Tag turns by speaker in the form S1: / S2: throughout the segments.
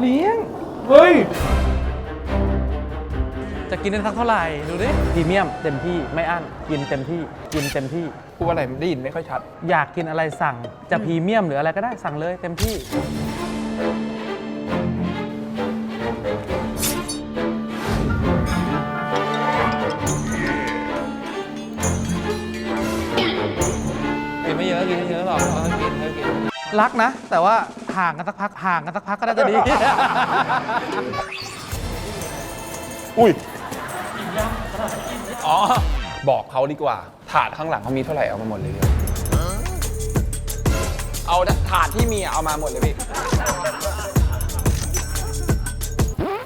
S1: เลี้ยง
S2: เฮ้ย
S1: จะกินได้สักเท่าไหร่ ดูดิพรีเมียมเต็มที่ไม่อั้นกินเต็มที่กินเต็มที่
S2: พูดอะไรได้ยินไม่ค่อยชัด
S1: อยากกินอะไรสั่ง จะพรีเมียมหรืออะไรก็ได้สั่งเลยเต็มที่
S2: รักนะ
S1: แต่ว่าห่างกันสักพักห่างกันสักพักก็น่าจะดี
S2: อุ้ยอ๋อ บอกเขาดีกว่า ถาดข้างหลังเขามีเท่าไหร่เอามาหมดเลยเอาถาดที่มีอะเอามาหมดเลยพี่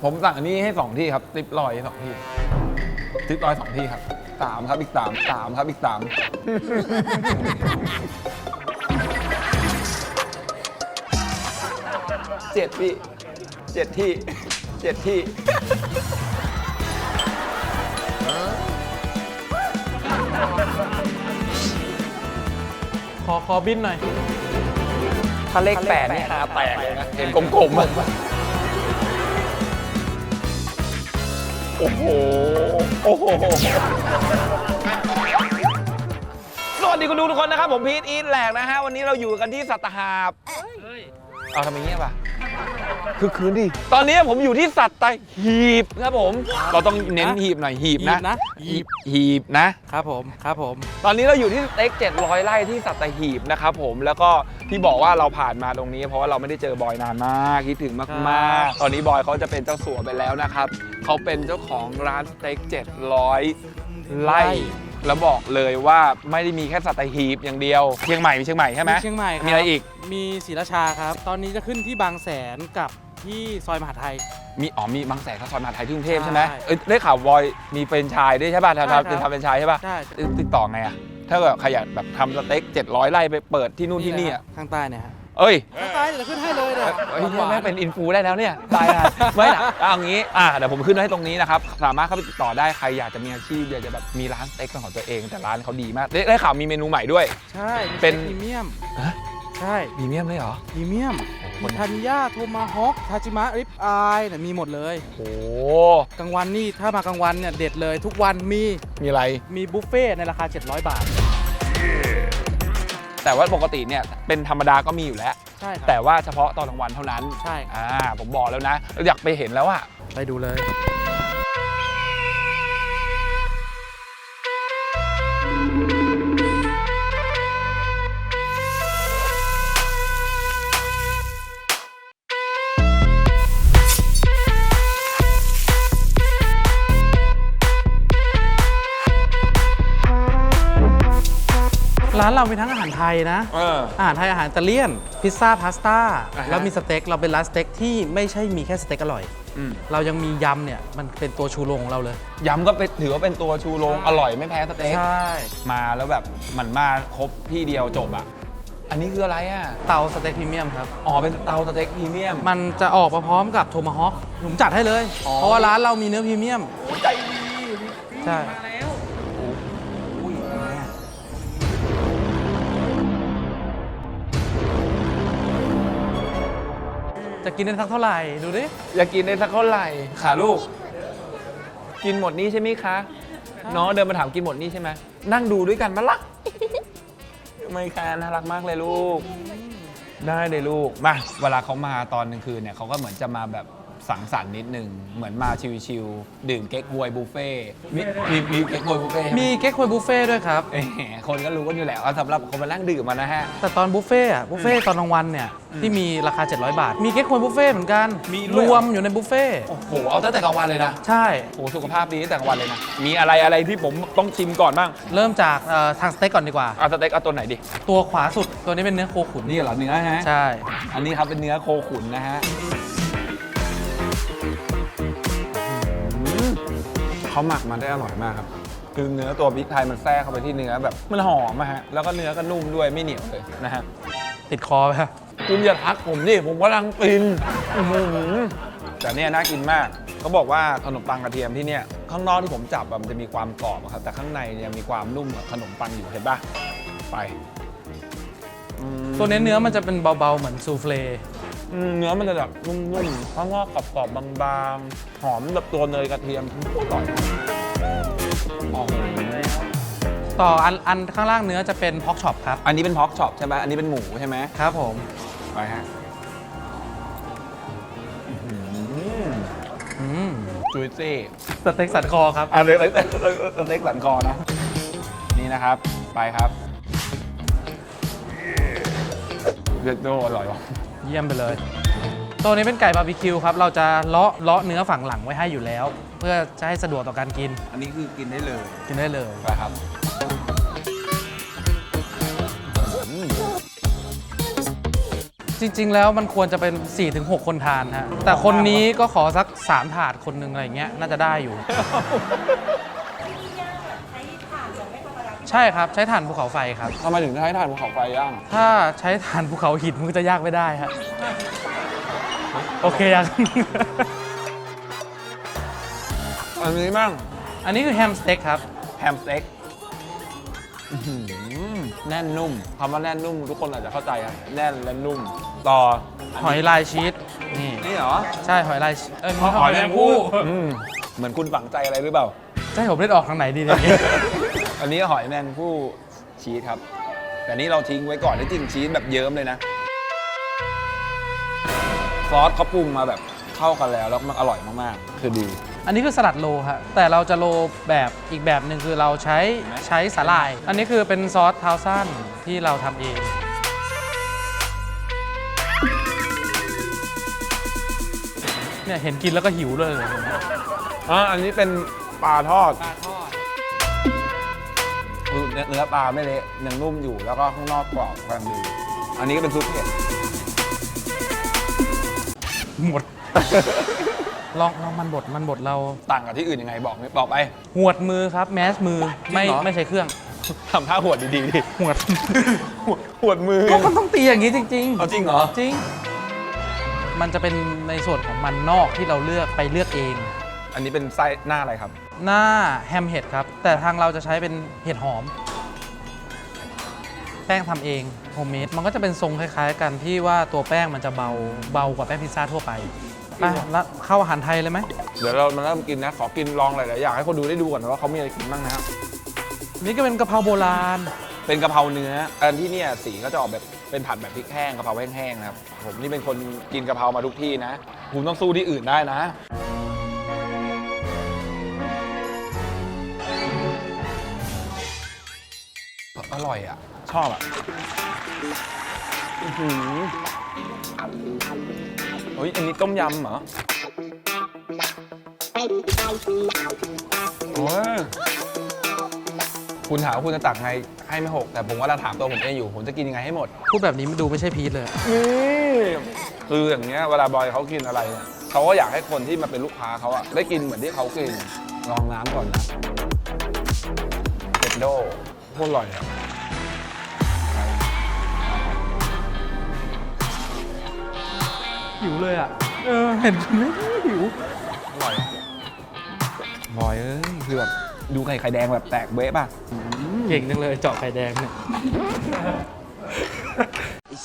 S2: ผมสั่งอันนี้ให้สองที่ครับติปลอยสองที่ติปลอยสองที่ครับสามครับอีกสามสามครับอีกสาม เจ็ดพี่เจ็ดที่เจ็ดที่
S1: ขอขอบินหน่อย
S2: ถ้าเลขแปดนี่หาแตกเลยนะเห็นกลมๆอะโอ้โห โอ้โห สวัสดีคุณดูทุกคนนะครับ ผมพีทอีทแหลกนะฮะ วันนี้เราอยู่กันที่สัตหาบ เอาทำไมเงี้ยบอะ คือคืนดิ ตอนนี้ผมอยู่ที่สัตหีบครับผม เราต้องเน้นหีบหน่อยหีบนะ
S1: หีบนะ
S2: หีบหีบนะ
S1: ครับผมครับผม
S2: ตอนนี้เราอยู่ที่สเต็ก700ไร่ที่สัตหีบนะครับผมแล้วก็ที่บอกว่าเราผ่านมาตรงนี้ เพราะว่าเราไม่ได้เจอบอยนานมากคิดถึงมากๆ ตอนนี้บอยเขาจะเป็นเจ้าสัวไปแล้วนะครับเขาเป็นเจ้าของร้านสเต็ก700ไร่ แล้วบอกเลยว่าไม่ได้มีแค่สัตหีบอย่างเดียว เชียงใหม่มีเชียงใหม่ใช่ไหม
S1: เชียงใหม่คบ
S2: มีอะไรอีก
S1: มีศรีราชาครับ ตอนนี้จะขึ้นที่บางแสนกับที่ซอยมหาไทย
S2: มีอ๋อมีบางแสนกับซอยมหาไทยที่กรุงเทพใช่ไหม
S1: ใช่
S2: เอ้ยได้ข่าวบอยมีเป็นไชายด้วยใช่ป่ะทำ
S1: ใช่ครับ
S2: ทำเป็นทำเป็นไชายใช่ป่ะ
S1: ใช่
S2: ติดต่อไงอะถ้าเกิดใครอยากแบบทำสเต็ก700ไร่ไปเปิดที่นู่นที่นี่อะ
S1: ข้างใต้เนี่ยฮะ
S2: เอ้ย
S1: ข้างใต้เดี๋ยวขึ้นให้เลยเนี่ย
S2: เฮ้ย
S1: หวานๆ
S2: แม่งเป็นอินฟูได้แล้วเนี่ยตายนะไม่ละเอางี้อะเดี๋ยวผมขึ้นให้ตรงนี้นะครับสามารถเข้าไปติดต่อได้ใครอยากจะมีอาชีพอยากจะแบบมีร้านสเต็กเป็นของตัวเอง แต่ร้านเขาดีมากได้ได้ข่าวมีเมนูใหม่ด้วย
S1: ใช่มี
S2: เป็น
S1: พรีเมียม
S2: ฮะ
S1: ใช่
S2: พรีเมียมเลยเหรอ
S1: พรีเมียม
S2: คน
S1: ทันย่าโทมาฮอกทาจิมะริปอายเนี่ยมีหมดเลย
S2: โอ้
S1: กลางวันนี่ถ้ามากลางวันเนี่ยเด็ดเลยทุกวันมี
S2: มีอะไร
S1: มีบุฟเฟ่ต์ในราคา 700 บาท
S2: แต่ว่าปกติเนี่ยเป็นธรรมดาก็มีอยู่แล้ว
S1: ใช่ครับ
S2: แต่ว่าเฉพาะตอนกลางวันเท่านั้น
S1: ใช่ครับ
S2: อ่าผมบอกแล้วนะ อยากไปเห็นแล้วอะ
S1: ไปดูเลย ร้านเรามีทั้งอาหารไทยนะ
S2: เออ
S1: อาหารไทยอาหารอิตาเลียน พิซซ่าพาสต้า
S2: อ่าฮะ
S1: แล้วมีสเต็กเราเป็นร้านสเต็กที่ไม่ใช่มีแค่สเต็กอร่อย
S2: อืม
S1: เรายังมียำเนี่ย มันเป็นตัวชูโรงของเราเลย
S2: ยำก็เป็นถือว่าเป็นตัวชูโรงอร่อยไม่แพ้สเต็ก
S1: ใช่
S2: มาแล้วแบบมันมาครบที่เดียวจบอะอันนี้คืออะไรอะ
S1: เตาสเต็กพรีเมียมครับ
S2: อ๋อ เป็นเตาสเต็กพรีเมียม
S1: มันจะออกมาพร้อมกับโทมาฮอคผมจัดให้เลย
S2: อ๋อ
S1: เพราะว่าร้านเรามีเนื้อพรีเมียม
S2: ใจดี
S1: ใช่
S2: อุ้
S1: จะกินได้สักเท่าไหร่ดูดิ
S2: อยากกินได้สักเท่าไหร่ค่ะลูก กินหมดนี้ใช่ไหมคะน้องเดินมาถามกินหมดนี้ใช่ไหมนั่งดูด้วยกันมาละไม่ค่ะน่ารักมากเลยลูก ได้เลยลูกมาเวลาเขามาตอนกลางคืนเนี่ยเขาก็เหมือนจะมาแบบ สังสรรค์นิดนึง เหมือนมาชิวๆดื่มเก๊กฮวยบุฟเฟ่ต์มีมีมีเก๊กฮวยบุฟเฟ่ต์ไห
S1: มีเก๊กฮวยบุฟเฟ่ต์ด้วยครับ
S2: เอ้ยคนก็รู้กันอยู่แล้วว่าสำหรับคนมานั่งดื่มมานะฮะ
S1: แต่ตอนบุฟเฟ่ต์อะบุฟเฟ่ต์ตอนกลางวันเนี่ยที่มีราคา 700 บาท มีเก๊กฮวยบุฟเฟ่ต์เหมือนกัน
S2: มีด้
S1: ร
S2: วยเหรอ
S1: วมอยู่ในบุฟเฟ่ต์
S2: โอ้โหเอาตั้งแต่กลางวันเลยนะ
S1: ใช่
S2: โอ้โหสุขภาพดีตั้งแต่กลางวันเลยนะมีอะไรอะไรที่ผมต้องชิมก่อนบ้าง
S1: เริ่มจากเอ่อทางสเต็กก่อนดีกว่า
S2: เอาสเต็กเอาตัวไหนดิ
S1: ตัวขวาสุดตัวนี้เป็นเนื้อโคขุน
S2: นี่เหรอเนื้อฮะ
S1: ใช่
S2: อันนี้ครับเป็นเนื้อโคขุนนะฮะ เขาหมักมาได้อร่อยมากครับ คือเนื้อตัวพริกไทยมันแทรกเข้าไปที่เนื้อแบบมันหอมอะฮะ แล้วก็เนื้อก็นุ่มด้วยไม่เหนียวเลยนะฮะ
S1: ติดคอไปครับ
S2: คุณอย่าทักผมดิผมกำลังกินอื้อหือแต่เนี่ยน่ากินมาก เขาบอกว่าขนมปังกระเทียมที่เนี่ยข้างนอกที่ผมจับอะมันจะมีความกรอบอะครับ แต่ข้างในเนี่ยมีความนุ่มกับขนมปังอยู่เห็นปะไปอืม
S1: ตัวเนี้ยเนื้อมันจะเป็นเบาๆ เหมือนซูเฟล
S2: อืมเนื้อมันจะแบบนุ่มๆข้างนอกกรอบๆบางๆ หอมแบบตัวเนยกระเทียมอร่อยอ๋อ
S1: ต่ออันอันข้างล่างเนื้อจะเป็นพ็อกช็อปครับ
S2: อันนี้เป็นพ็อกช็อปใช่ไหมอันนี้เป็นหมูใช่ไหม
S1: ครับผม
S2: ไปฮะ
S1: อืม
S2: จุยซี่
S1: สเต็กสันคอครับ
S2: อะเล็กเล็กเล็กสันคอนะ นี่นะครับ ไปครับเลือดโดอร่อยว่ะ
S1: เยี่ยมไปเลย ตัวนี้เป็นไก่บาร์บีคิวครับ เราจะเลาะเลาะเนื้อฝั่งหลังไว้ให้อยู่แล้ว เพื่อจะให้สะดวกต่อการกิน
S2: อันนี้คือกินได้เลย
S1: กินได้เลย
S2: ไปครับ
S1: จริง ๆ แล้วมันควรจะเป็น 4-6 คนทานฮะ แต่คนนี้ก็ขอสัก 3 ถาดคนหนึ่งอะไรอย่างเงี้ย น่าจะได้อยู่ ใช่ครับ ใช้ถ่านภูเขาไฟครับ
S2: ทำไมถึงใช้ถ่านภูเขาไฟย่าง
S1: ถ้าใช้ถ่านภูเขาหินมันก็จะยากไม่ได้ฮะโอเคยัง
S2: อันนี้บ้าง
S1: อันนี้คือแฮมสเต็กครับ
S2: แฮมสเต็กอื้อหือแน่นนุ่มคำว่าแน่นนุ่ม ทุกคนอาจจะเข้าใจครับแน่นและนุ่ม ต่อ
S1: หอยลายชีสนี่
S2: นี่เหรอ
S1: ใช่หอยลายชีสเอ้ย
S2: หอยแมงผู้อืมเหมือนคุณฝังใจอะไรหรือเปล่า
S1: จะให้ผมเล่นออกทางไหนดีเนี่ย
S2: อันนี้หอยแมงผู้ชีสครับ แต่นี่เราทิ้งไว้ก่อนที่จริงชีสแบบเยิ้มเลยนะ ซอสเขาปรุงมาแบบเข้ากันแล้วแล้วมันอร่อยมากๆ คือดี
S1: อันนี้คือสลัดโลฮะแต่เราจะโลแบบอีกแบบหนึ่งคือเราใช้ใช้สาหร่าย อันนี้คือเป็นซอสเท้าสั้นที่เราทำเอง เนี่ยเห็นกินแล้วก็หิวเลย
S2: อ่าอันนี้เป็นปลาทอด
S1: ปลาทอด
S2: คือ เนื้อเนื้อปลาไม่เละยังนุ่มอยู่แล้วก็ข้างนอกกรอบกำลังดี อันนี้ก็เป็นซุปเผ็ด
S1: หมด ลองลองมันบดมันบดเรา
S2: ต่างกับที่อื่นยังไงบอกไม่บอกไป
S1: หวดมือครับ แมสมือไม่
S2: จริงเหรอ
S1: ไม่ใช่เครื่อง
S2: ทำท่าหวดดีๆดิ
S1: หวด
S2: หวดหวดมือ
S1: ก็มันต้องตีอย่างนี้จริงๆ
S2: เอาจริงเหรอ
S1: จริง มันจะเป็นในส่วนของมันนอกที่เราเลือกไปเลือกเอง
S2: อันนี้เป็นไส้หน้าอะไรครับ
S1: หน้าแฮมเห็ดครับ แต่ทางเราจะใช้เป็นเห็ดหอม แป้งทำเองโฮมเมดมันก็จะเป็นทรงคล้าย ๆ กันที่ว่าตัวแป้งมันจะเบาเบากว่าแป้งพิซซ่าทั่วไปไปแล้วเข้าอาหารไทยเลยไหม
S2: เดี๋ยวเรามาเริ่มกินนะ ขอกินลองหลายๆอย่างให้คนดูได้ดูก่อนนะว่าเขามีอะไรกินบ้างนะครับ
S1: นี่ก็เป็นกะเพราโบราณ
S2: เป็นกะเพราเนื้อ อันที่เนี่ยสีก็จะออกแบบเป็นผัดแบบพริกแห้งกะเพราแห้งๆนะครับ ผมนี่เป็นคนกินกะเพรามาทุกที่นะคุณต้องสู้ที่อื่นได้นะ อร่อยอะ ชอบอะอื้อหือเฮ้ยอันนี้ต้มยำเหรอโอ้ยคุณถามว่าคุณจะตักไงให้ไม่หก แต่ผมว่าเราถามตัวผมเองอยู่ ผมจะกินยังไงให้หมด
S1: พูดแบบนี้มันดูไม่ใช่พีทเลย
S2: นี่คืออย่างเงี้ยเวลาบอยเขากินอะไรเนี่ยเขาก็อยากให้คนที่มาเป็นลูกค้าเขาอะได้กินเหมือนที่เขากินลองน้ำก่อนนะเจ็ดโดโคตรอร่อยอะ
S1: หิวเลยอะ เออ เห็นไม่หิว
S2: อร่อยบอยเอ้ยคือแบบดูไข่ไข่แดงแบบแตกเบ๊ะป่ะ
S1: เก่งจังเลยเจาะไข่แดงเนี่ย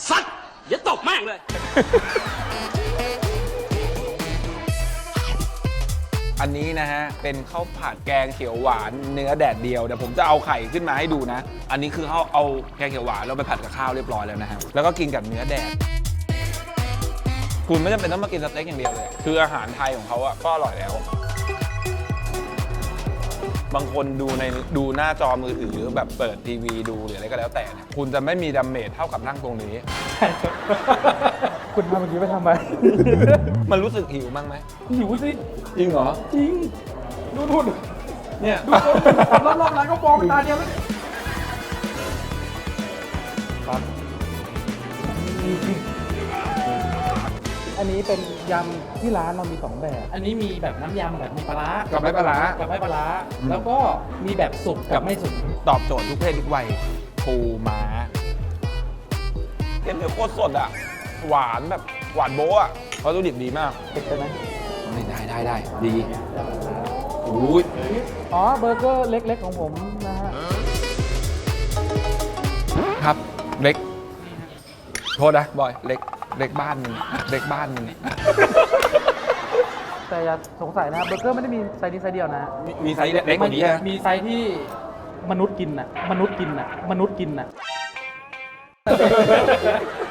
S3: สัตว์อย่าตบแม่งเลย
S2: อันนี้นะฮะ เป็นข้าวผัดแกงเขียวหวานเนื้อแดดเดียวเดี๋ยวผมจะเอาไข่ขึ้นมาให้ดูนะ อันนี้คือเขาเอาแกงเขียวหวานแล้วไปผัดกับข้าวเรียบร้อยแล้วนะครับแล้วก็กินกับเนื้อแดด คุณไม่จำเป็นต้องมากินสเต็กอย่างเดียวเลย คืออาหารไทยของเขาอะก็อร่อยแล้ว บางคนดูในดูหน้าจอมือถือแบบเปิดทีวีดูหรืออะไรก็แล้วแต่เนี่ยคุณจะไม่มีดาเมจเท่ากับนั่งตรงนี้
S1: คุณทำเมื่อกี้ไปทำไม
S2: มันรู้สึกหิวบ้างไหม
S1: หิวสิ
S2: จริงเหรอ
S1: จริง ดูดูดู
S2: เนี่ย
S1: รอบๆร้านก็มองไปตาเดียวแล้ว อันนี้เป็นยำที่ร้านเรามีสองแบบ อันนี้มีแบบน้ำยำแบบมีปลาร้า
S2: กับไม่ปลาร้า
S1: กับไม่ปลาร้าแล้วก็มีแบบสุกกับไม่สุก
S2: ตอบโจทย์ทุกเพศทุกวัยปูม้าเค็มเนื้อโคตรสดอะ หวานแบบหวานโบ๊ะอะเขาตัวดิบดีมาก
S1: เผ็ดใช่ไหม
S2: ได้ได้ได้ดีอุ้ย
S1: อ๋อเบอร์เกอร์เล็ก ๆ ของผมนะฮะ
S2: ครับ เล็ก โทษนะ บอย เล็ก เล็กบ้านมึงเล็กบ้านมึง
S1: แต่อย่าสงสัยนะเบอร์เกอร์ไม่ได้มีไซส์นี้ไซส์เดียวนะ
S2: มีไซส์เล็กกว่านี้ฮะ
S1: มีไซส์ที่มนุษย์กินน่ะ มนุษย์กินน่ะ มนุษย์กินน่ะ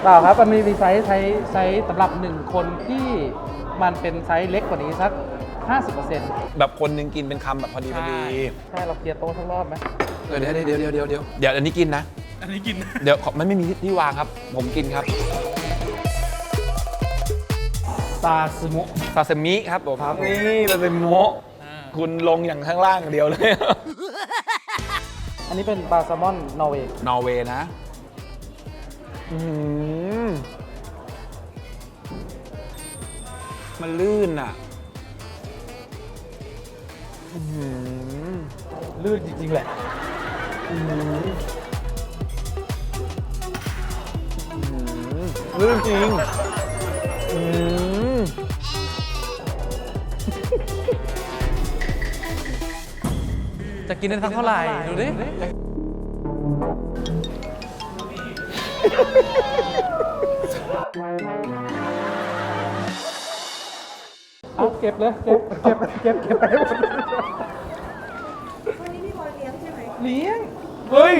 S1: เปล่าครับมันมีมีไซส์ไซส์ไซส์สำหรับหนึ่งคนที่มันเป็นไซส์เล็กกว่านี้สัก 50%
S2: แบบคนหนึงกินเป็นคำแบบพอดีพอดี
S1: ใช่เราเคลียร์โต๊ะทั้งรอบไหม
S2: เดี๋ยวเดี๋ยวเดี๋ยวเดี๋ยวเดี๋ยวเดี๋ยวอันนี้กินนะ
S1: อันนี้กิน
S2: เดี๋ยวขอมันไม่มีที่วางครับ ผมกินครับ
S1: ซาซึโมะ
S2: ซาซิมิครับผมนี่ซาซิโมะคุณลงอย่างข้างล่างอย่างเดียวเลย
S1: อันนี้เป็นปลาแซลมอนนอร์เวย์
S2: นอร์เวย์นะอื้อหือมันลื่นอะอื้อหือ
S1: ลื่นจริงๆแหละ
S2: อื้อหือลื่นจริง อื้อ
S1: จะกินได้ทั้งเท่าไหร่ดูดิ เอาเก็บเลย เก็บ เก็บ เก็บเก็บไปให้หมด
S4: วันนี้พี่บอยเลี้ยงใช่ไหม
S1: เลี้ยง
S2: เฮ้ย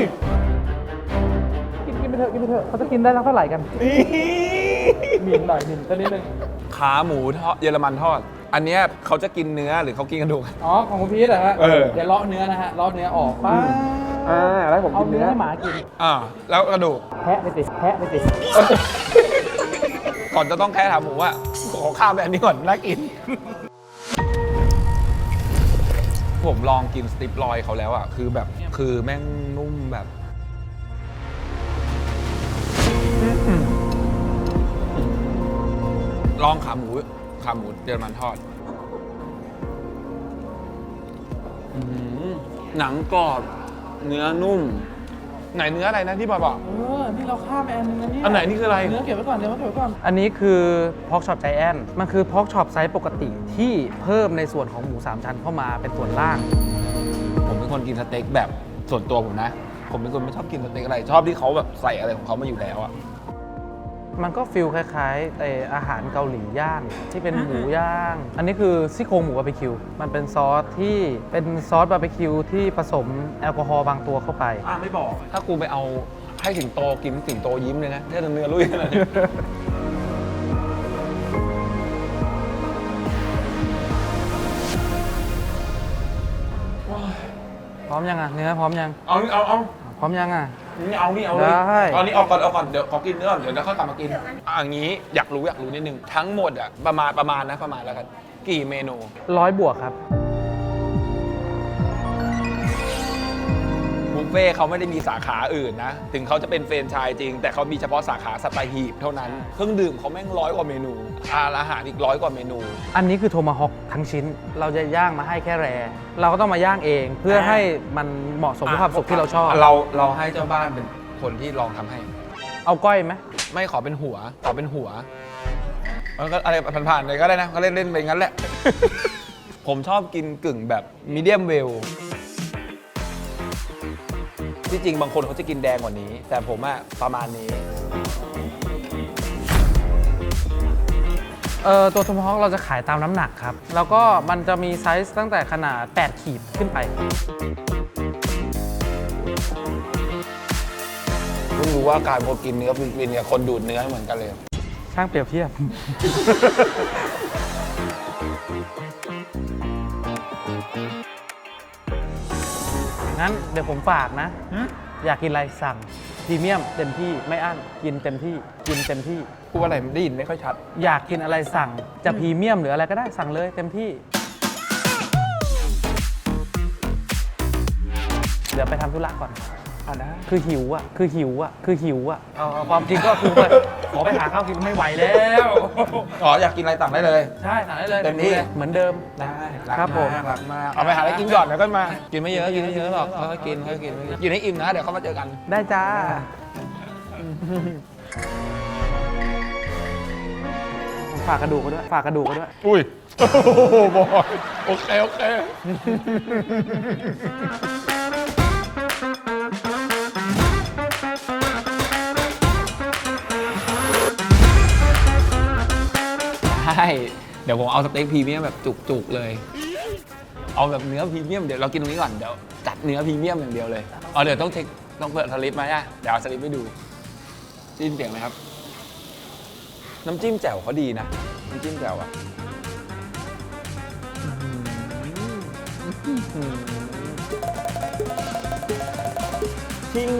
S1: กินกินไปเถอะ กินไปเถอะ เขาจะกินได้ทั้งเท่าไหร่กันหมิ่นหน่อยหมิ่นสักนิดนึง
S2: ขาหมูทอดเยอรมันทอด อันเนี้ยเขาจะกินเนื้อหรือเขากินกระดูก
S1: อ๋อ ของคุณพีทเหรอฮะ
S2: เออ
S1: เดี๋ยวเลาะเนื้อนะฮะเลาะเนื้อออกป้า
S2: อ่าแล้วผม
S1: เอา
S2: กิน
S1: เนื้
S2: เนื้
S1: อ
S2: อ
S1: ให้หมากิน
S2: อ่าแล้วกระดูก
S1: แพะไปสิแพะไปสิ
S2: ก่อนจะต้องแค่ถามหมูว่าขอข้าวไปอันนี้ก่อนน่ากิน ผมลองกินสติปลอยเขาแล้วอะ คือแบบคือแม่งนุ่มแบบลองขาหมู ขาหมูเยอรมันทอดอื้อหือหนังกรอบ เนื้อนุ่ม ไหนเนื้ออะไรนะที่บอยบอก
S1: เออ นี่เราข้ามไปอันนึงนะเนี่ย
S2: อันไหนนี่คืออะไร
S1: เนื้อเก็บไว้ก่อนเดี๋ยวเก็บไว้ก่อน อันนี้คือพอกช็อปใจแอนมันคือพอกช็อปไซส์ปกติที่เพิ่มในส่วนของหมูสามชั้นเข้ามาเป็นส่วนล่าง
S2: ผมเป็นคนกินสเต็กแบบส่วนตัวผมนะ ผมเป็นคนไม่ชอบกินสเต็กอะไร ชอบที่เขาแบบใส่อะไรของเขามาอยู่แล้วอะ
S1: มันก็ฟิลคล้ายๆไออาหารเกาหลีย่างที่เป็นหมูย่าง อันนี้คือซี่โครงหมูบาร์บีคิว มันเป็นซอสที่เป็นซอสบาร์บีคิวที่ผสมแอลกอฮอล์บางตัวเข้าไป
S2: อ่าไม่บอก ถ้ากูไปเอาให้สิงโตกินสิงโตยิ้มเลยนะแค่เนื้อลุยขนาดนี้
S1: พร้อมยังอะเนื้อพร้อมยัง
S2: เอาเอาเอา
S1: พร้อมยังอะ
S2: นี่เอานี่เอาเลย
S1: ได้
S2: ตอนนี้เอาก่อนเอาก่อนเดี๋ยวขอกินเนื้อก่อนเดี๋ยวค่อยกลับมากินอะอย่างนี้อยากรู้อยากรู้นิดนึงทั้งหมดอะประมาณประมาณนะประมาณแล้วกัน กี่เมนู
S1: ร้อยบวกครับ
S2: เฟ่ต์เขาไม่ได้มีสาขาอื่นนะ ถึงเขาจะเป็นเฟรนไชส์จริง แต่เขามีเฉพาะสาขาสไตล์ฮีบเท่านั้น เครื่องดื่มเขาแม่งร้อยกว่าเมนูอาอาหารอีกร้อยกว่าเมนู
S1: อันนี้คือโทมาฮอกทั้งชิ้น เราจะย่างมาให้แค่แร เราก็ต้องมาย่างเองเพื่อให้มันเหมาะสมกับความสุขที่เราชอบ
S2: เราเราให้เจ้าบ้านเป็นคนที่ลองทำให้
S1: เอาก้อยไหม
S2: ไม่ขอเป็นหัว ขอเป็นหัว มันก็อะไรผ่านๆเลยก็ได้นะ ก็เล่นเล่นๆไปงั้นแหละ ผมชอบกินกึ่งแบบมีเดียมเวล ที่จริงบางคนเขาจะกินแดงกว่านี้ แต่ผมอะประมาณนี้
S1: เออตัวโทมาฮอกเราจะขายตามน้ำหนักครับ แล้วก็มันจะมีไซส์ตั้งแต่ขนาด 8 ขีดขึ้นไป
S2: เพิ่งรู้ว่าการคนกินเนื้อฟิลิปปินส์กับคนดูดเนื้อเหมือนกันเลย
S1: ช่างเปรียบเทียบ งั้นเดี๋ยวผมฝากนะ อยากกินอะไรสั่งพรีเมียมเต็มที่ไม่อั้นกินเต็มที่กินเต็มที่
S2: พูดว่าอะไรได้ยินไม่ค่อยชัด
S1: อยากกินอะไรสั่งจะพรีเมียมหรืออะไรก็ได้สั่งเลยเต็มที่ เดี๋ยวไปทำธุระก่อน
S2: อ่าได้
S1: คือหิวอะ คือหิวอะ คือหิวอะเอาเอาความจริงก็คือไปขอไปหาข้าวกินไม่ไหวแล้ว
S2: อ๋ออยากกินอะไรสั่งได้เลย
S1: ใช่สั่งได้เลย
S2: เต็มที่
S1: เหมือนเดิม
S2: ได้
S1: ครับผม
S2: รักมากเอาไปหาอะไรกินก่อนเดี๋ยวก็มา กินไม่เยอะกินไม่เยอะหรอกค่อยๆกินค่อยๆกินกินให้อิ่มนะเดี๋ยวเขามาเจอกัน
S1: ได้จ้าผมฝากกระดูกก็ด้วย ฝากกระดูกก็ด้วย
S2: อุ้ย โอ้โหบอย โอเค โอเค เดี๋ยวผมเอาสเต็กพรีเมียมแบบจุกๆเลย เอาแบบเนื้อพรีเมียมเดี๋ยวเรากินตรงนี้ก่อนเดี๋ยวจัดเนื้อพรีเมียมอย่างเดียวเลยเอ๋อเดี๋ยวต้องเช็คต้องเปิดสลิปมาใช่ไหมเดี๋ยวเอาสลิปไปดูจิ้มเสียงไหมครับ น้ำจิ้มแจ่วเขาดีนะน้ำจิ้มแจ่วอะจริง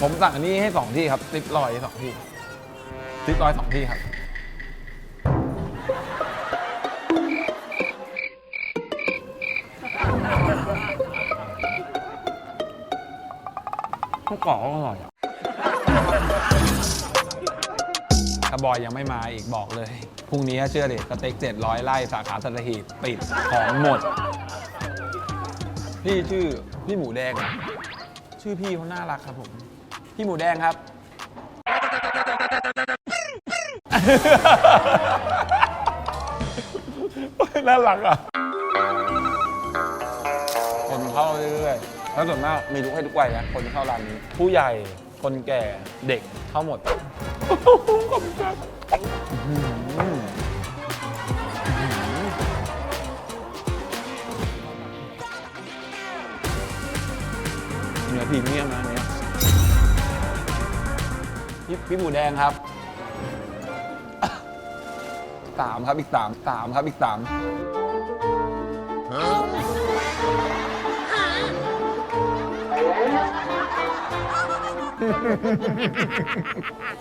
S2: ผมสั่งอันนี้ให้สองที่ครับซิปลอยสองที่ซิปลอยสองที่ครับ ข้าวกรอบก็อร่อยอะถ้าบอยยังไม่มาอีกบอกเลย พรุ่งนี้เชื่อดิสเต็กเจ็ดร้อยไร่สาขาสัตหีบปิดของหมด พี่ชื่อพี่หมูแดงชื่อพี่เขาน่ารักครับผม พี่หมูแดงครับ น่ารักอะ คนเข้าเรื่อยๆ แล้วส่วนมากมีทุกให้ทุกวัยนะคนเข้าร้านนี้ ผู้ใหญ่คนแก่เด็กเข้าหมดขอบคุณครับอื้อหือเนื้อพรีเมียมนะเนี้ยพี่พี่หมูแดงครับสามครับอีกสามสามครับอีกสาม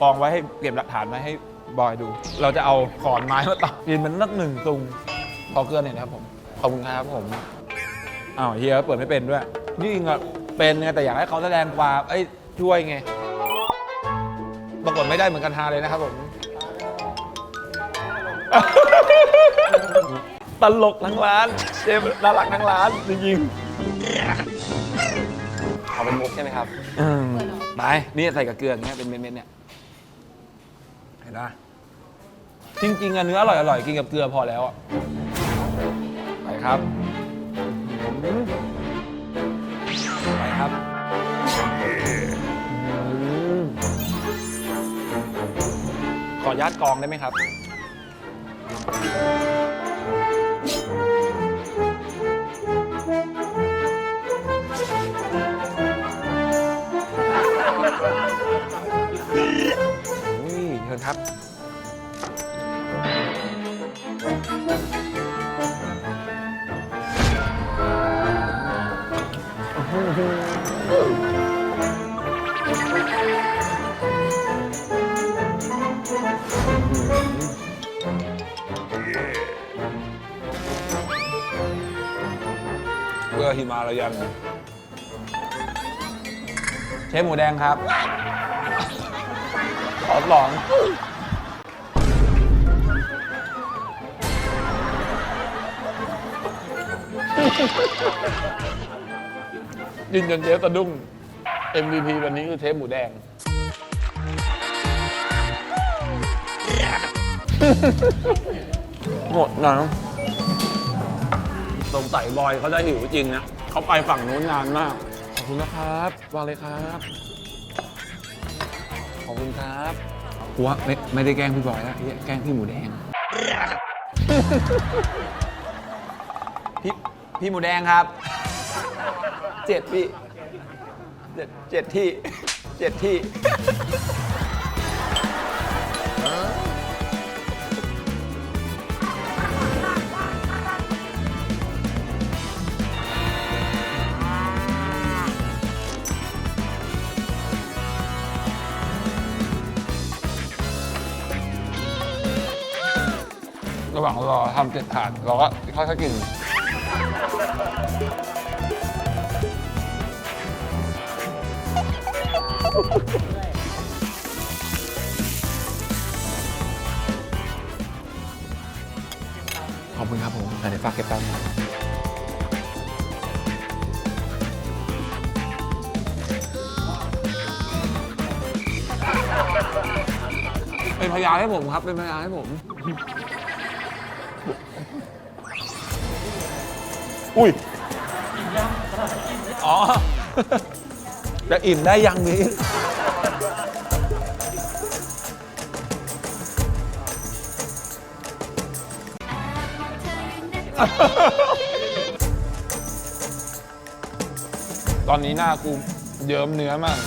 S2: กองไว้ให้เก็บหลักฐานไว้ให้บอยดู เราจะเอาขอนไม้มาตัดกินมันนักหนึ่งตุงขอเกลือหน่อยนะครับผม ขอบคุณครับผม อ้าวเฮียเปิดไม่เป็นด้วย นี่จริงอะเป็นไงแต่อยากให้เขาแสดงความเอ้ยช่วยไง ปรากฏไม่ได้เหมือนกันฮาเลยนะครับผม ตลกทั้งร้าน เจมส์น่ารักทั้งร้านจริงๆ เอาเป็นมุกใช่ไหมครับอืมไปนี่ใส่กับเกลืออย่างเงี้ยเป็นเม็ดๆเนี่ย เห็นไหมจริงๆอะเนื้ออร่อยอร่อยๆกินกับเกลือพอแล้วอะไปครับอืมไปครับอืมขออนุญาตกองได้ไหมครับ อุ้ยเชิญครับเกลือหิมาลายันเช ฟหมูแดงครับ ขอลองยินจนเชฟสะดุ้ง MVP วันนี้คือเชฟหมูแดง หมดนะสงสัยบอยเขาได้หิวจริงนะ เขาไปฝั่งนู้นนานมาก อบคุณนะครับ วางเลยครับ ขอบคุณครับกูว่าไม่ไม่ได้แกล้งพี่บอยแล้วเหี้ยแกล้งพี่หมูแดง พี่พี่หมูแดงครับ เจ็ดพี่เจ็ดเจ็ดที่เจ็ดที่ ระหว่างรอทำเสร็จผ่านเราก็ค่อยๆกิน ขอบคุณครับผมเดี๋ยวฝากเก็บตังค์เป็นพยานให้ผมครับ เป็นพยานให้ผม อุ้ยอ๋อ จะอิ่มได้ยังนี้ ตอนนี้หน้ากูเยิ้มเนื้อมาก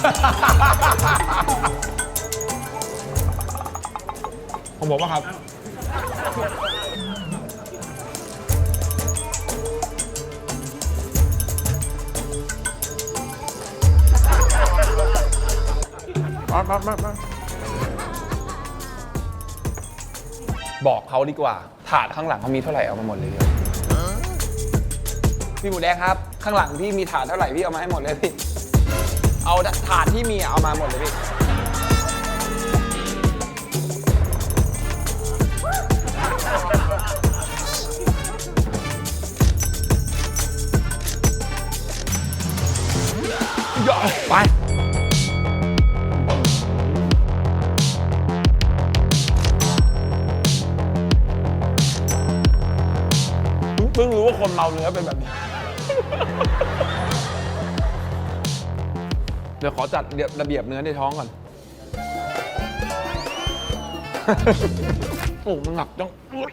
S2: Ha ha ha! ผมบอกว่าครับ มามามามาบอกเขาดีกว่า ถาดข้างหลังเขามีเท่าไหร่เอามาหมดเลย พี่พี่หมูแดงครับ ข้างหลังพี่มีถาดเท่าไหร่พี่เอามาให้หมดเลยพี่ เอาถาดที่มีเอามาหมดเลยพี่ เมาเนื้อเป็นแบบนี้ เดี๋ยวขอจัดเรียบระเบียบเนื้อในท้องก่อน โอ้มันหนักจังอุ๊ย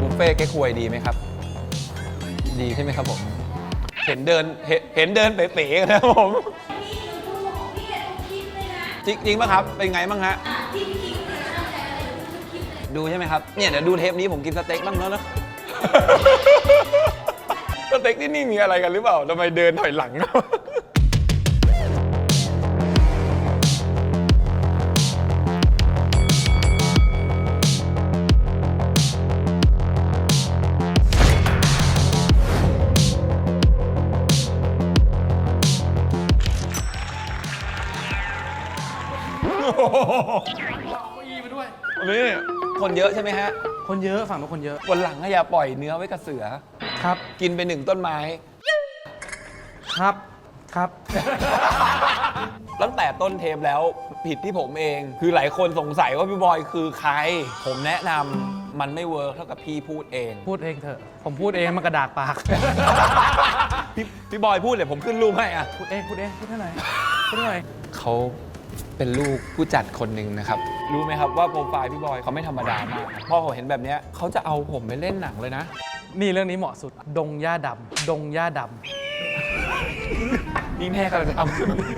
S2: บุฟเฟ่ต์แก้ควยดีไหมครับ ดีใช่ไหมครับผม เห็นเดินเห็นเห็นเดินเป๋ๆกันนะครับผม จริงจริงป่ะครับ เป็นไงบ้างฮะดูใช่ไหมครับ เนี่ยเดี๋ยวดูเทปนี้ผมกินสเต็กบ้างแล้วนะ สเต็กที่นี่มีอะไรกันหรือเปล่าทำไมเดินถอยหลัง นี่คนเยอะใช่ไหมฮะ
S1: คนเยอะฝั่งนู้นคนเยอะ
S2: วันหลังก็อย่าปล่อยเนื้อไว้กับเสือ
S1: ครับ
S2: กินไปหนึ่งต้นไม้
S1: ครับ ครับ
S2: ตั้งแต่ต้นเทปแล้วผิดที่ผมเอง คือหลายคนสงสัยว่าพี่บอยคือใคร ผมแนะนำมันไม่เวิร์กเท่ากับพี่พูดเอง
S1: พูดเองเถอะ ผมพูดเองมันกระดากปาก
S2: พี่พี่บอยพูดเลยผมขึ้นรูปให้อะ
S1: พูดเอง พูดเอง พูดเท่าไหร่พูดเท่าไหร่
S2: เขา เป็นลูกผู้จัดคนหนึ่งนะครับ รู้ไหมครับว่าโปรไฟล์พี่บอยเขาไม่ธรรมดามากพอเขาเห็นแบบเนี้ยเขาจะเอาผมไปเล่นหนังเลยนะ
S1: นี่เรื่องนี้เหมาะสุด ดงหญ้าดำดงหญ้าด
S2: นี่แน่กำลังจะท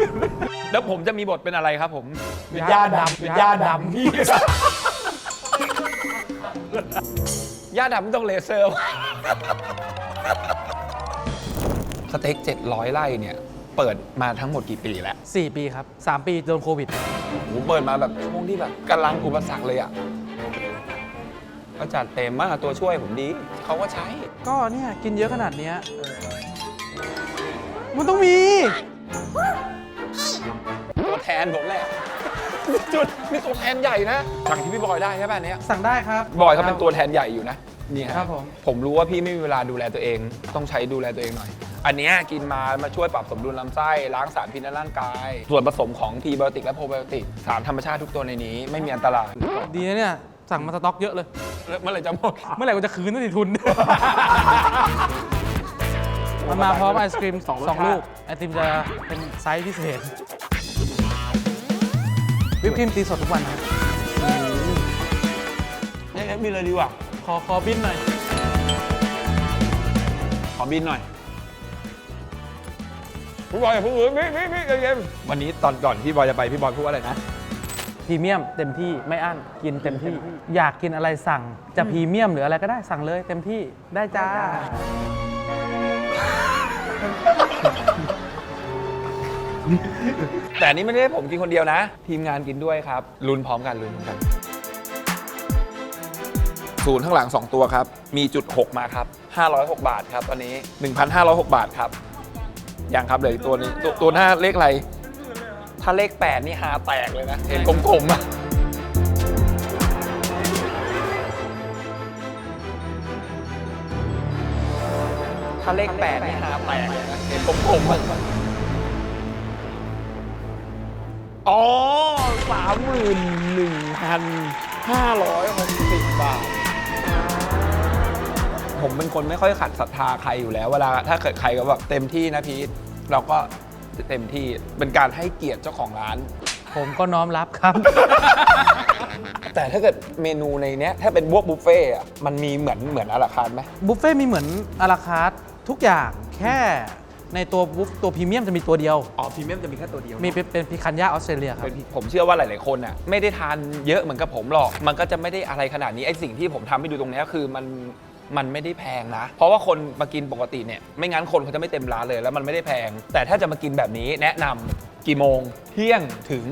S2: ำ แล้วผมจะมีบทเป็นอะไรครับผมำเป็นย่าดำเป็นย่าดำพี่ย่าดำไม่ต้องเลเซอร์ สเต็ก700ไร่เนี่ย เปิดมาทั้งหมดกี่ปีแล้ว
S1: สี่ปีครับสามปีโดนโควิด
S2: ผมเปิดมาแบบช่วงที่แบบกำลังอุปสรรคเลยอะก็จัดเต็มมากตัวช่วยผมดี เขาก็ใช้
S1: ก็เนี่ยกินเยอะขนาดเนี้ยมันต้องมี
S2: ตัวแทนผมแหละจุดมีตัวแทนใหญ่นะสั่งที่พี่บอยได้ใช่ป่ะเนี้ย
S1: สั่งได้ครับ
S2: บอยเขาเป็นตัวแทนใหญ่อยู่นะนี่ฮะ
S1: ครับผม
S2: ผมรู้ว่าพี่ไม่มีเวลาดูแลตัวเอง ต้องใช้ดูแลตัวเองหน่อย อันเนี้ยกินมามาช่วยปรับสมดุลลำไส้ล้างสารพิษในร่างกาย ส่วนผสมของพรีไบโอติกและโปรไบโอติกสารธรรมชาติทุกตัวในนี้ไม่มีอันตราย
S1: ดีนะเนี่ยสั่งมาสต็อกเยอะเลย
S2: แล้วเมื่อไหร่จะหมด
S1: เมื่อไหร่กูจะคืนนั่นสิทุน มันมาพร้อมไอศครีมสอง
S2: สองรสชาติ
S1: ลูก ไอติมจะเป็นไซส์พิเศษวิปครีมตีสดทุกวันนะ
S2: เนี่ยงั้นมีเลยดีกว่า
S1: ขอขอบินหน่อย
S2: ขอบินหน่อย พี่บอยอย่าพูดเลยพี่พี่พี่ใจเย็นวันนี้ตอนก่อนพี่บอยจะไปพี่บอยพูดว่าอะไรนะ
S1: พรีเมียมเต็มที่ไม่อั้นกินเต็มที่ อยากกินอะไรสั่งจะพรีเมียมหรืออะไรก็ได้สั่งเลย เต็มที่ได้จ้า
S2: แต่อันนี้ไม่ได้ให้ผมกินคนเดียวนะ ทีมงานกินด้วยครับลุ้นพร้อมกันลุ้นพร้อมกันศูนย์ข้างหลัง 2 ตัวครับ มีจุด 6 มาครับ 506 บาทครับตอนนี้ 1,506 บาทครับ ยังครับเหลืออีกตัวนี้ตัวตัวหน้าเลขอะไร ถ้าเลข8นี่หาแตกเลยนะ เห็นกลมๆอะถ้าเลข8นี่หาแตกเลยนะเห็นกลมๆอะอ๋อสามหมื่นหนึ่งพันห้าร้อยหกสิบบาท ผมเป็นคนไม่ค่อยขัดศรัทธาใครอยู่แล้ว เวลาถ้าเกิดใครก็แบบเต็มที่นะพีทเราก็เต็มที่เป็นการให้เกียรติเจ้าของร้าน
S1: ผมก็น้อมรับครับ
S2: แต่ถ้าเกิดเมนูในเนี้ยถ้าเป็นพวกบุฟเฟ่ต์อะมันมีเหมือนเหมือนอาราคาร์ทไหม
S1: บุฟเฟ่ต์มีเหมือนอาราคาร์ททุกอย่างแค่ในตัวบุฟตัวพรีเมียมจะมีตัวเดียว
S2: อ๋อพรีเมียมจะมีแค่ตัวเดียว
S1: มีเป็นเป็นพิคันย่าออสเตรเลียครับ
S2: เป็นผมเชื่อว่าหลาย ๆ คนอะไม่ได้ทานเยอะเหมือนกับผมหรอก มันก็จะไม่ได้อะไรขนาดนี้ไอ้สิ่งที่ผมทำให้ดูตรงเนี้ยคือมัน มันไม่ได้แพงนะ เพราะว่าคนมากินปกติเนี่ยไม่งั้นคนเขาจะไม่เต็มร้านเลยแล้วมันไม่ได้แพง แต่ถ้าจะมากินแบบนี้แนะนำกี่โมงเที่ยงถึง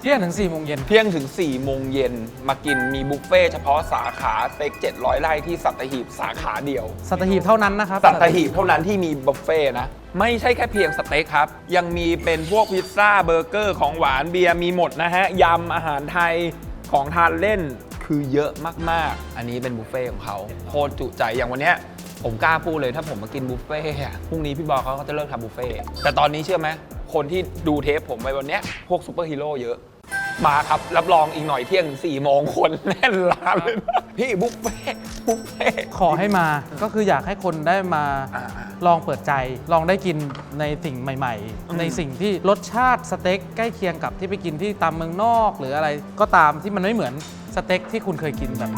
S1: เที่ยงถึง4ี่โมงเย็น
S2: เที่ยงถึง4โมงเย็นมากินมีบุฟเฟ่ต์เฉพาะสาขาสเต็ก700ไร่ที่สัตหีบสาขาเดียว
S1: สัตหีบเท่านั้นนะครับ
S2: สัตหีบเท่านั้นที่มีบุฟเฟ่ต์นะ ไม่ใช่แค่เพียงสเต็กครับ ยังมีเป็นพวกพิซซ่าเบอร์เกอร์ของหวานเบียร์มีหมดนะฮะ ยำอาหารไทยของทานเล่น คือเยอะมากๆ อันนี้เป็นบุฟเฟ่ต์ของเขาโคตรจุใจอย่างวันเนี้ยผมกล้าพูดเลยถ้าผมมากินบุฟเฟ่ต์อะพรุ่งนี้พี่บอยเขาก็จะเลิกทำบุฟเฟ่ต์แต่ตอนนี้เชื่อไหมคนที่ดูเทปผมไปวันเนี้ยพวกซูเปอร์ฮีโร่เยอะมาครับ รับรองอีกหน่อยเที่ยงถึงสี่โมงคนแน่นร้านเลยนะพี่บุฟเฟ่ต์บุฟเฟ่ต์
S1: ขอให้มาก็คืออยากให้คนได้มา
S2: อ่า
S1: ลองเปิดใจ ลองได้กินในสิ่งใหม่
S2: อืม
S1: ๆในสิ่งที่รสชาติสเต็กใกล้เคียงกับที่ไปกินที่ตามเมืองนอก หรืออะไรก็ตามที่มันไม่เหมือนสเต็กที่คุณเคยกินแบบ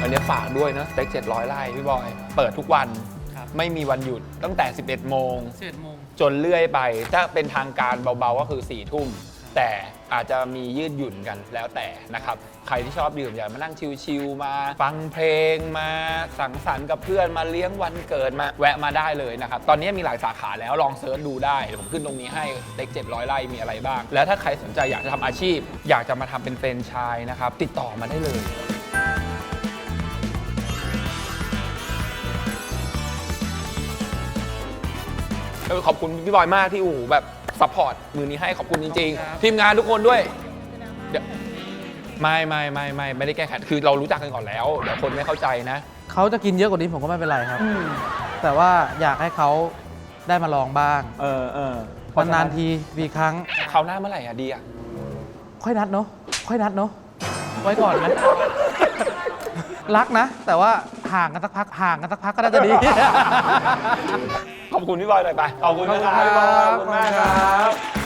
S2: อันนี้ฝากด้วยนะสเต็ก700ไร่พี่บอย เปิดทุกวัน
S1: ครับ
S2: ไม่มีวันหยุดตั้งแต่ 11 โมง
S1: 11โมง
S2: จนเลื่อยไป ถ้าเป็นทางการเบาๆ ก็คือ4ทุ่ม แต่อาจจะมียืดหยุ่นกันแล้วแต่นะครับ ใครที่ชอบดื่มอยากมานั่งชิลๆมา ฟังเพลงมาสังสรรค์กับเพื่อนมาเลี้ยงวันเกิดมาแวะมาได้เลยนะครับ ตอนนี้มีหลายสาขาแล้วลองเซิร์ชดูได้เดี๋ยวผมขึ้นตรงนี้ให้เต็ก700ไร่มีอะไรบ้าง แล้วถ้าใครสนใจอยากจะทำอาชีพ อยากจะมาทำเป็นแฟรนไชส์นะครับ ติดต่อมาได้เลยขอบคุณพี่บอยมากที่โอ้โหแบบ ซัพพอร์ตมือนี้ให้ขอบคุณจริง ๆ ทีมงานทุกคนด้วยเดี๋ยวไม่ไม่ไม่ไม่ไม่ได้แก้ขัดคือเรารู้จักกันก่อนแล้วเดี๋ยวคนไม่เข้าใจนะ
S1: เขาจะกินเยอะกว่านี้ผมก็ไม่เป็นไรครับ แต่ว่าอยากให้เขาได้มาลองบ้าง
S2: เออเออนา
S1: นๆทีมีครั้ง
S2: เขาวหน้าเมื่อไหร่อะดีอะ
S1: ค่อยนัดเนาะค่อยนัดเนาะไว้ก่อนไหมรักนะ แต่ว่าห่างกันสักพักห่างกันสักพักก็น่าจะดี
S2: ขอบคุณพี่บอยหน่อยไปขอบคุณนะครับพี่บอยขอบคุณมากครับ